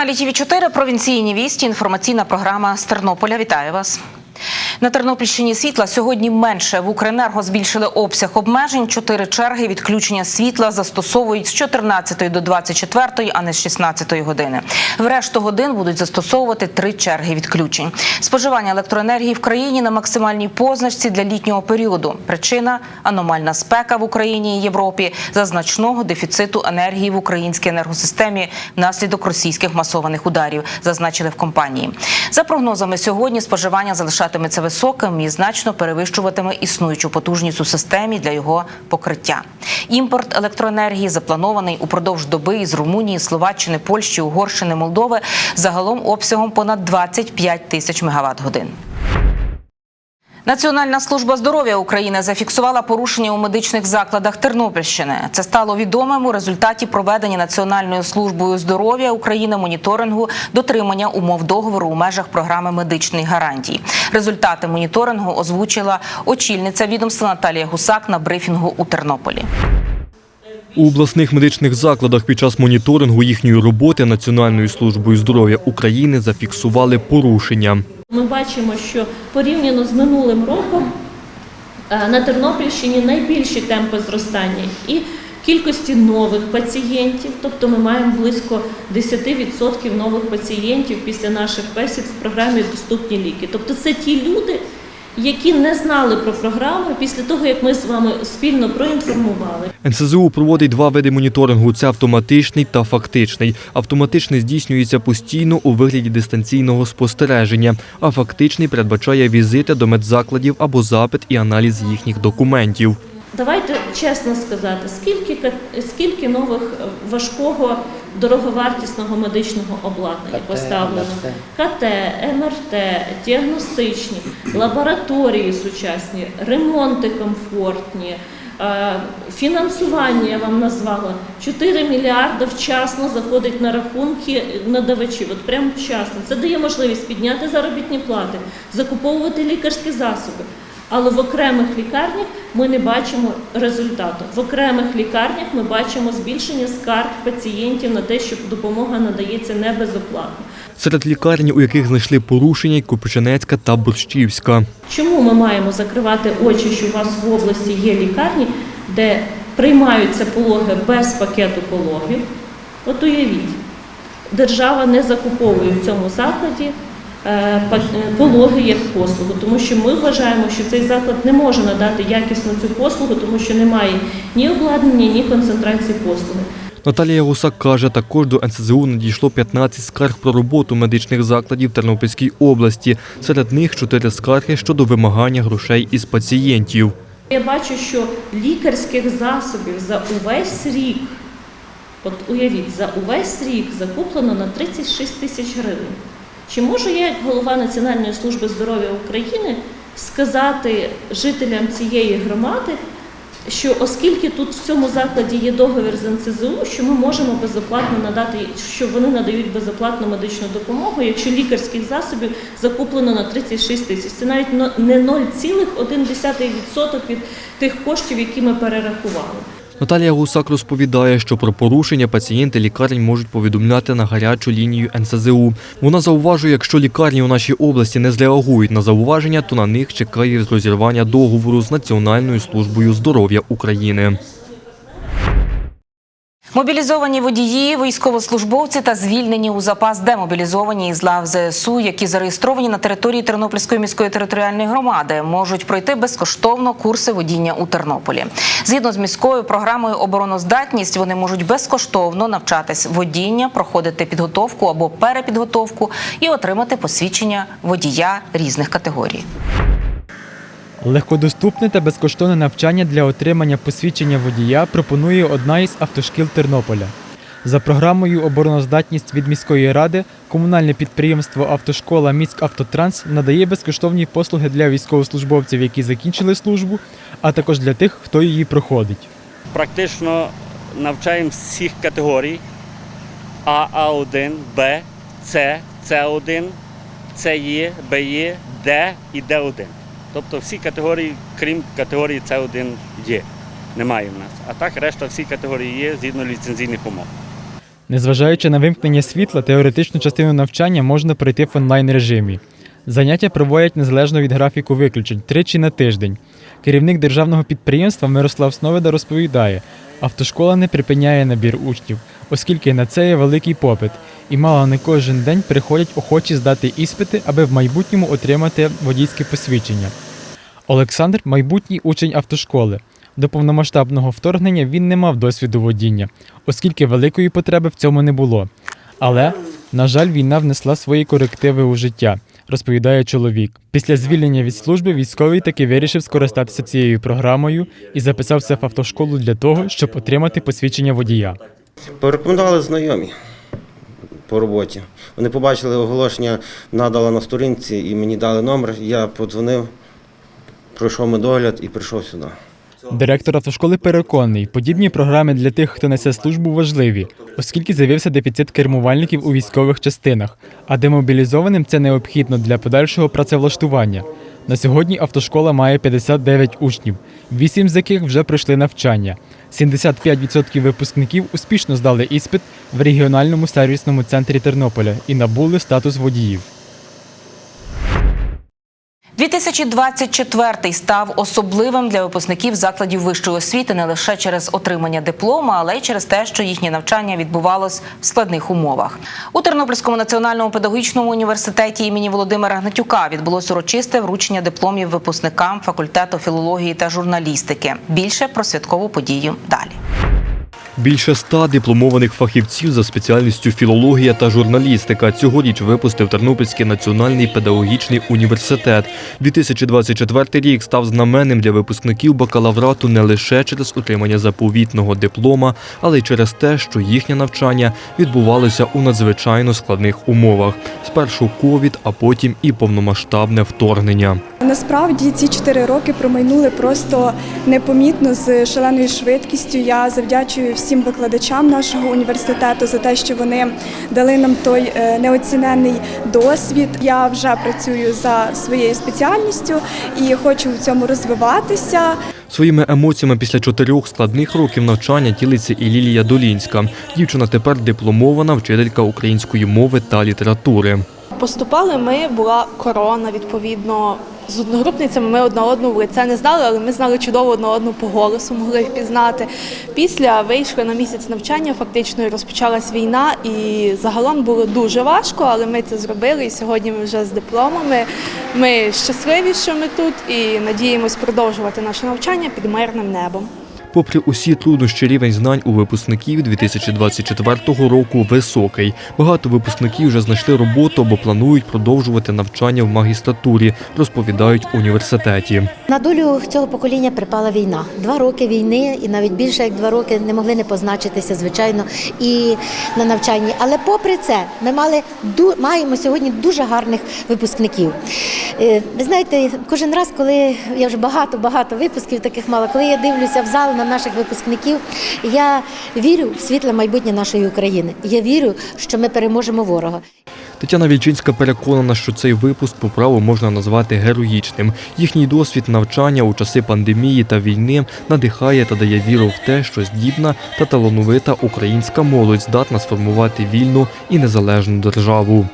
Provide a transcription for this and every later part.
На каналі ТВ 4 провінційні вісті. Інформаційна програма з Тернополя. Вітаю вас. На Тернопільщині світла сьогодні менше. В Укренерго збільшили обсяг обмежень. Чотири черги відключення світла застосовують з 14 до 24, а не з 16 години. В решту годин будуть застосовувати три черги відключень. Споживання електроенергії в країні на максимальній позначці для літнього періоду. Причина аномальна спека в Україні і Європі за значного дефіциту енергії в українській енергосистемі внаслідок російських масованих ударів, зазначили в компанії. За прогнозами сьогодні споживання залишатиметься високим і значно перевищуватиме існуючу потужність у системі для його покриття. Імпорт електроенергії запланований упродовж доби із Румунії, Словаччини, Польщі, Угорщини, Молдови загалом обсягом понад 25 тисяч мегаватт годин. Національна служба здоров'я України зафіксувала порушення у медичних закладах Тернопільщини. Це стало відомим у результаті проведення Національною службою здоров'я України моніторингу дотримання умов договору у межах програми медичних гарантій. Результати моніторингу озвучила очільниця відомства Наталія Гусак на брифінгу у Тернополі. У обласних медичних закладах під час моніторингу їхньої роботи Національною службою здоров'я України зафіксували порушення. Ми бачимо, що порівняно з минулим роком е, на Тернопільщині найбільші темпи зростання і кількості нових пацієнтів, тобто ми маємо близько 10% нових пацієнтів після наших бесід в програмі Доступні ліки. Тобто це ті люди, які не знали про програму після того, як ми з вами спільно проінформували. НСЗУ проводить два види моніторингу: це автоматичний та фактичний. Автоматичний здійснюється постійно у вигляді дистанційного спостереження, а фактичний передбачає візити до медзакладів або запит і аналіз їхніх документів. Давайте чесно сказати, скільки, скільки нових е, важкого дороговартісного медичного обладнання КТ, поставлено? МРТ. КТ, МРТ, діагностичні, лабораторії сучасні, ремонти комфортні, е, фінансування я вам назвала. 4 мільярди вчасно заходить на рахунки надавачів. От прямо вчасно. Це дає можливість підняти заробітні плати, закуповувати лікарські засоби. Але в окремих лікарнях ми не бачимо результату. В окремих лікарнях ми бачимо збільшення скарг пацієнтів на те, що допомога надається не безоплатно. Серед лікарні, у яких знайшли порушення, й та Борщівська. Чому ми маємо закривати очі, що у вас в області є лікарні, де приймаються пологи без пакету пологів? От уявіть, держава не закуповує в цьому закладі пологи як послугу, тому що ми вважаємо, що цей заклад не може надати якісно цю послугу, тому що немає ні обладнання, ні концентрації послуги. Наталія Гусак каже, також до НСЗУ надійшло 15 скарг про роботу медичних закладів Тернопільській області. Серед них 4 скарги щодо вимагання грошей із пацієнтів. Я бачу, що лікарських засобів за увесь рік, от уявіть, за увесь рік закуплено на 36 тисяч гривень. Чи можу я, як голова Національної служби здоров'я України, сказати жителям цієї громади, що оскільки тут в цьому закладі є договір з НЦЗУ, що ми можемо безоплатно надати, що вони надають безоплатну медичну допомогу, якщо лікарських засобів закуплено на 36 тисяч. Це навіть не 0,1% від тих коштів, які ми перерахували. Наталія Гусак розповідає, що про порушення пацієнти лікарень можуть повідомляти на гарячу лінію НСЗУ. Вона зауважує, якщо лікарні у нашій області не зреагують на зауваження, то на них чекає розірвання договору з Національною службою здоров'я України. Мобілізовані водії, військовослужбовці та звільнені у запас демобілізовані із лав ЗСУ, які зареєстровані на території Тернопільської міської територіальної громади, можуть пройти безкоштовно курси водіння у Тернополі. Згідно з міською програмою обороноздатність, вони можуть безкоштовно навчатись водіння, проходити підготовку або перепідготовку і отримати посвідчення водія різних категорій. Легкодоступне та безкоштовне навчання для отримання посвідчення водія пропонує одна із автошкіл Тернополя. За програмою Обороноздатність від міської ради комунальне підприємство Автошкола Міськавтотранс надає безкоштовні послуги для військовослужбовців, які закінчили службу, а також для тих, хто її проходить. практично навчаємо всіх категорій А, А1, Б, С, С1, СЕ, БЕ, Д і Д1. Тобто всі категорії, крім категорії С1 є. Немає в нас. А так решта всі категорії є згідно ліцензійних умов. Незважаючи на вимкнення світла, теоретичну частину навчання можна пройти в онлайн режимі. Заняття проводять незалежно від графіку виключень тричі на тиждень. Керівник державного підприємства Мирослав Сновида розповідає, автошкола не припиняє набір учнів, оскільки на це є великий попит, і мало не кожен день приходять охочі здати іспити, аби в майбутньому отримати водійське посвідчення. Олександр майбутній учень автошколи. До повномасштабного вторгнення він не мав досвіду водіння, оскільки великої потреби в цьому не було. Але, на жаль, війна внесла свої корективи у життя, розповідає чоловік. Після звільнення від служби військовий таки вирішив скористатися цією програмою і записався в автошколу для того, щоб отримати посвідчення водія. Порекомендували знайомі по роботі. Вони побачили оголошення, надала на сторінці і мені дали номер. Я подзвонив, пройшов медогляд і прийшов сюди. Директор автошколи переконаний, подібні програми для тих, хто несе службу, важливі, оскільки з'явився дефіцит кермувальників у військових частинах, а демобілізованим це необхідно для подальшого працевлаштування. На сьогодні автошкола має 59 учнів, 8 з яких вже пройшли навчання. 75% випускників успішно здали іспит в регіональному сервісному центрі Тернополя і набули статус водіїв. 2024 став особливим для випускників закладів вищої освіти не лише через отримання диплома, але й через те, що їхнє навчання відбувалось в складних умовах. У Тернопільському національному педагогічному університеті імені Володимира Гнатюка відбулось урочисте вручення дипломів випускникам факультету філології та журналістики. Більше про святкову подію далі. Більше ста дипломованих фахівців за спеціальністю філологія та журналістика цьогоріч випустив Тернопільський національний педагогічний університет. 2024 рік став знаменним для випускників бакалаврату не лише через отримання заповітного диплома, але й через те, що їхнє навчання відбувалося у надзвичайно складних умовах. Спершу ковід, а потім і повномасштабне вторгнення. Насправді ці чотири роки промайнули просто непомітно з шаленою швидкістю. Я завдячую всім викладачам нашого університету за те, що вони дали нам той е, неоцінений досвід. Я вже працюю за своєю спеціальністю і хочу в цьому розвиватися. Своїми емоціями після чотирьох складних років навчання ділиться і Лілія Долінська. Дівчина тепер дипломована вчителька української мови та літератури. Поступали ми, була корона, відповідно. З одногрупницями ми одна одну в лице не знали, але ми знали чудово одна одну по голосу, могли їх пізнати. Після вийшли на місяць навчання, фактично і розпочалась війна, і загалом було дуже важко, але ми це зробили. І сьогодні ми вже з дипломами. Ми щасливі, що ми тут, і надіємось продовжувати наше навчання під мирним небом. Попри усі труднощі, рівень знань у випускників 2024 року високий. Багато випускників вже знайшли роботу або планують продовжувати навчання в магістратурі, розповідають університеті. На долю цього покоління припала війна. Два роки війни, і навіть більше як два роки не могли не позначитися, звичайно, і на навчанні. Але попри це, ми мали маємо сьогодні дуже гарних випускників. Е, Ви знаєте, кожен раз, коли я вже багато багато випусків таких мала, коли я дивлюся в зал на наших випускників, я вірю в світле майбутнє нашої України. Я вірю, що ми переможемо ворога. Тетяна Вільчинська переконана, що цей випуск по праву можна назвати героїчним. Їхній досвід навчання у часи пандемії та війни надихає та дає віру в те, що здібна та талановита українська молодь здатна сформувати вільну і незалежну державу.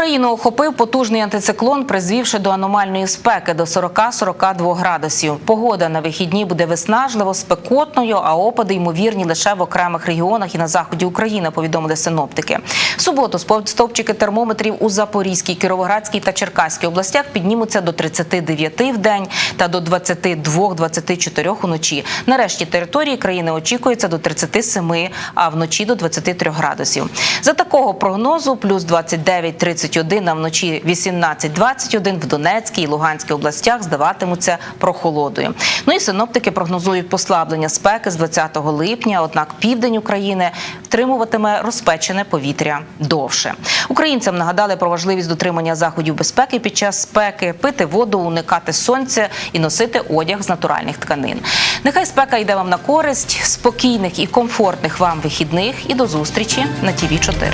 Україну охопив потужний антициклон, призвівши до аномальної спеки до 40-42 градусів. Погода на вихідні буде виснажливо спекотною, а опади ймовірні лише в окремих регіонах і на заході України. Повідомили синоптики. В суботу стовпчики термометрів у Запорізькій, Кіровоградській та Черкаській областях піднімуться до 39 в день та до 22-24 уночі. На решті території країни очікується до 37, а вночі до 23 градусів. За такого прогнозу плюс 29-31 а вночі 18-21 в Донецькій і Луганській областях здаватимуться прохолодою. Ну і синоптики прогнозують послаблення спеки з 20 липня. Однак південь України втримуватиме розпечене повітря довше. Українцям нагадали про важливість дотримання заходів безпеки під час спеки, пити воду, уникати сонця і носити одяг з натуральних тканин. Нехай спека йде вам на користь, спокійних і комфортних вам вихідних. І до зустрічі на ТІВІ 4